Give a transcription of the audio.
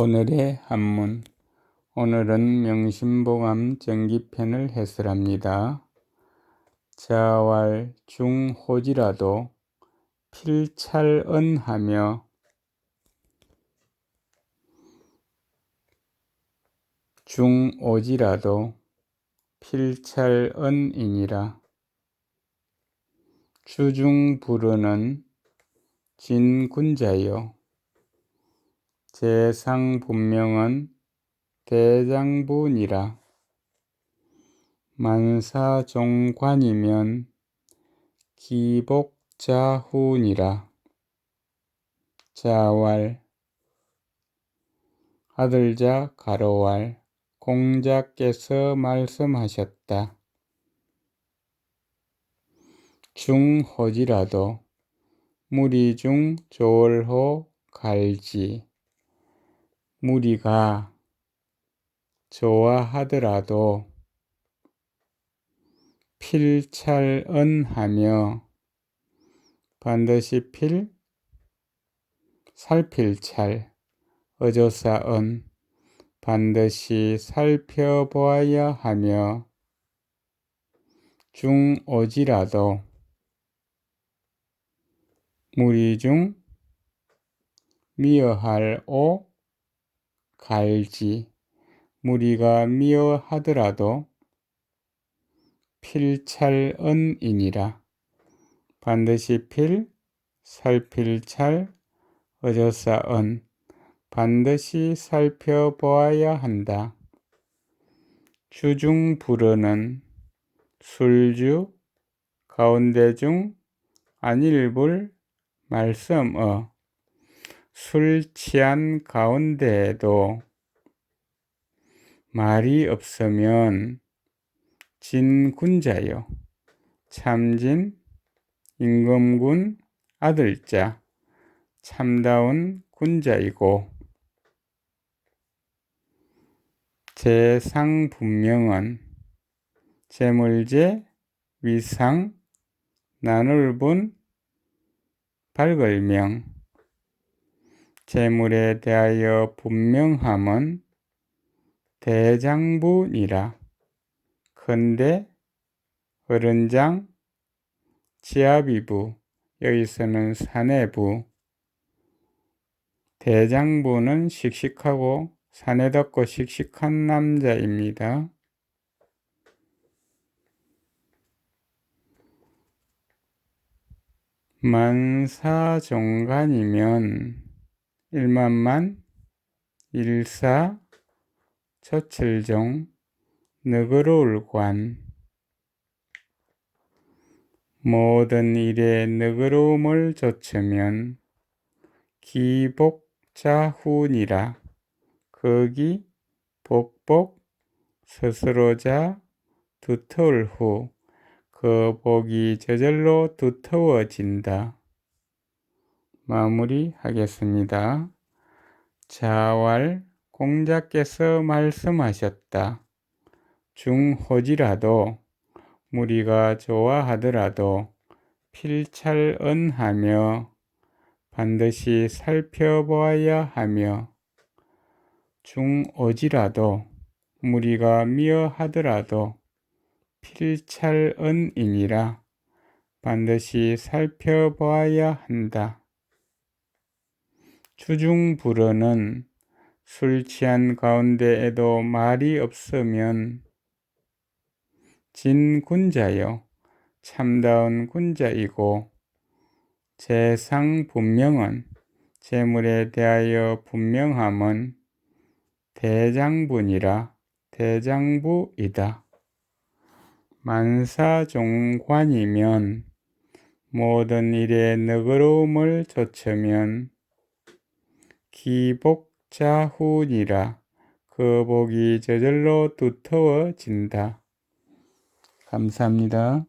오늘의 한문 오늘은 명심보감 정기편을 해설합니다. 자왈 중호지라도 필찰언하며 중오지라도 필찰언이니라. 주중부르는 진군자여 재상 본명은 대장분이라 만사종관이면 기복자훈이라 자왈 아들자 가로왈 공자께서 말씀하셨다. 중호지라도 무리 중 조월호 갈지 무리가 좋아하더라도 필찰언하며 반드시 필 살필찰 어조사언 반드시 살펴보아야 하며 중오지라도 무리 중 미어할 오 갈지 무리가 미워하더라도 필찰언이니라. 반드시 필 살필찰 어조사언 반드시 살펴보아야 한다. 주중 불어는 술주 가운데 중 안일불 말씀어 술 취한 가운데에도 말이 없으면 진군자요 참진 임금군 아들자. 참다운 군자이고. 재상 분명은 재물제 위상 나눌분 발걸명 재물에 대하여 분명함은 대장부니라. 근데 어른장 지아비부 여기서는 사내부 대장부는 씩씩하고 사내답고 씩씩한 남자입니다. 만사종간이면 일만만 일사 처칠종 너그러울 관 모든 일에 너그러움을 좇으면 기복자훈이라 거기 복복 스스로자 두터울 후 그 복이 저절로 두터워진다. 마무리하겠습니다. 자왈 공자께서 말씀하셨다. 중호지라도 무리가 좋아하더라도 필찰언하며 반드시 살펴보아야 하며 중오지라도 무리가 미워하더라도 필찰언이니라 반드시 살펴보아야 한다. 추중 불어는 술 취한 가운데에도 말이 없으면 진 군자요 참다운 군자이고 재상 분명은 재물에 대하여 분명함은 대장분이라 대장부이다. 만사종관이면 모든 일에 너그러움을 좇으면 기복자훈이라 그 복이 저절로 두터워진다. 감사합니다.